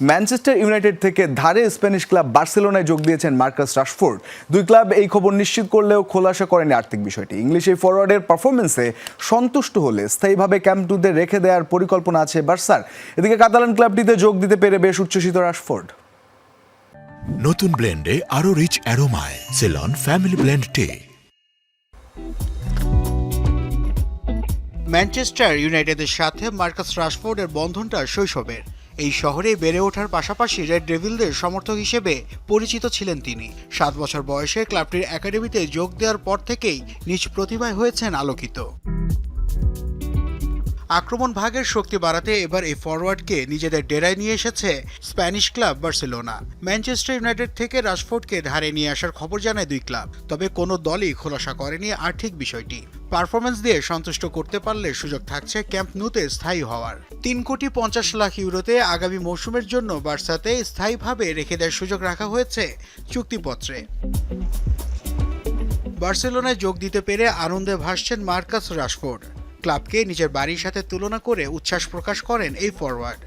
Manchester United থেকে ধারে Spanish club বার্সেলোনায় যোগ দিয়েছেন মার্কাস রাশফোর্ড। দুই ক্লাব এই খবর নিশ্চিত করলেও খোলাসা করেনি আর্থিক বিষয়টি। ইংলিশ এই ফরওয়ার্ডের পারফরমেন্সে সন্তুষ্ট হলে স্থায়ীভাবে ক্যাম্পটুতে রেখে দেওয়ার পরিকল্পনা আছে বার্সার। এদিকে কাতালান ক্লাবটিতে যোগ দিতে পেরে বেশ উচ্ছ্বসিত রাশফোর্ড। নতুন ব্লেন্ডে আরও rich অ্যারোমায় Seylon family blend tea. Manchester ইউনাইটেডের সাথে মার্কাস রাশফোর্ডের বন্ধনটা শৈশবের। এই শহরে বেড়ে ওঠার পাশাপাশি রেড ডেভিলদের সমর্থক হিসেবে পরিচিত ছিলেন তিনি। সাত বছর বয়সে ক্লাবটির একাডেমিতে যোগ দেওয়ার পর থেকেই নিজ প্রতিভায় হয়েছেন আলোকিত। আক্রমণ ভাগের শক্তি বাড়াতে এবার এই ফরওয়ার্ডকে নিজেদের ডেরায় নিয়ে এসেছে Spanish club Barcelona. Manchester United থেকে রাশফোর্ডকে ধারে নিয়ে আসার খবর জানায় দুই ক্লাব। তবে কোনো দলই খোলাসা করেনি আর্থিক বিষয়টি। পারফরমেন্স দিয়ে সন্তুষ্ট করতে পারলে সুযোগ থাকছে ক্যাম্প নুতে স্থায়ী হওয়ার। তিন কোটি পঞ্চাশ লাখ ইউরোতে আগামী মৌসুমের জন্য বার্সাতে স্থায়ীভাবে রেখে দেওয়ার সুযোগ রাখা হয়েছে চুক্তিপত্রে। বার্সেলোনায় যোগ দিতে পেরে আনন্দে ভাসছেন মার্কাস রাশফোর্ড। ক্লাবকে নিজের বাড়ির সাথে তুলনা করে উচ্ছ্বাস প্রকাশ করেন এই ফরওয়ার্ড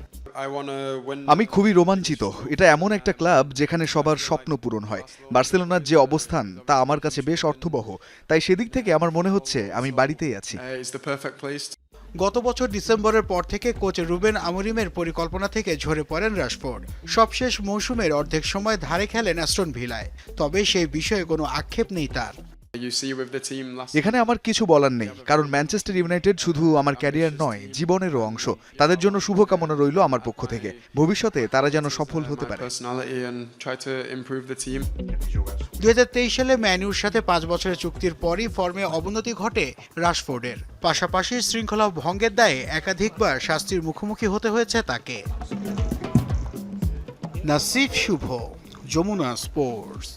আমি খুবই রোমাঞ্চিত। এটা এমন একটা ক্লাব যেখানে সবার স্বপ্ন পূরণ হয়। বার্সেলোনার যে অবস্থান তা আমার কাছে বেশ অর্থবহ। তাই সেদিক থেকে আমার মনে হচ্ছে আমি বাড়িতেই আছি। Uh. গত বছর ডিসেম্বরের পর থেকে কোচ রুবেন আমরিমের পরিকল্পনা থেকে ঝরে পড়েন রাশফোর্ড। সবশেষ মৌসুমের অর্ধেক সময় ধারে খেলেন অ্যাস্টন ভিলায়। তবে সেই বিষয়ে কোনো আক্ষেপ নেই তার। You see with the team last এখানে আমার কিছু বলার নেই কারণ ম্যানচেস্টার ইউনাইটেড শুধু আমার ক্যারিয়ার নয় জীবনেরও অংশ। তাদের জন্য শুভকামনা রইল আমার পক্ষ থেকে। ভবিষ্যতে তারা যেন সফল হতে পারে. দুই সালে ম্যানিউর সাথে পাঁচ বছরের চুক্তির পরই ফর্মে অবনতি ঘটে রাশফোর্ডের। পাশাপাশি শৃঙ্খলা ভঙ্গের দায়ে একাধিকবার শাস্তির মুখোমুখি হতে হয়েছে তাকে। নাসিফ শুভ যমুনা স্পোর্টস।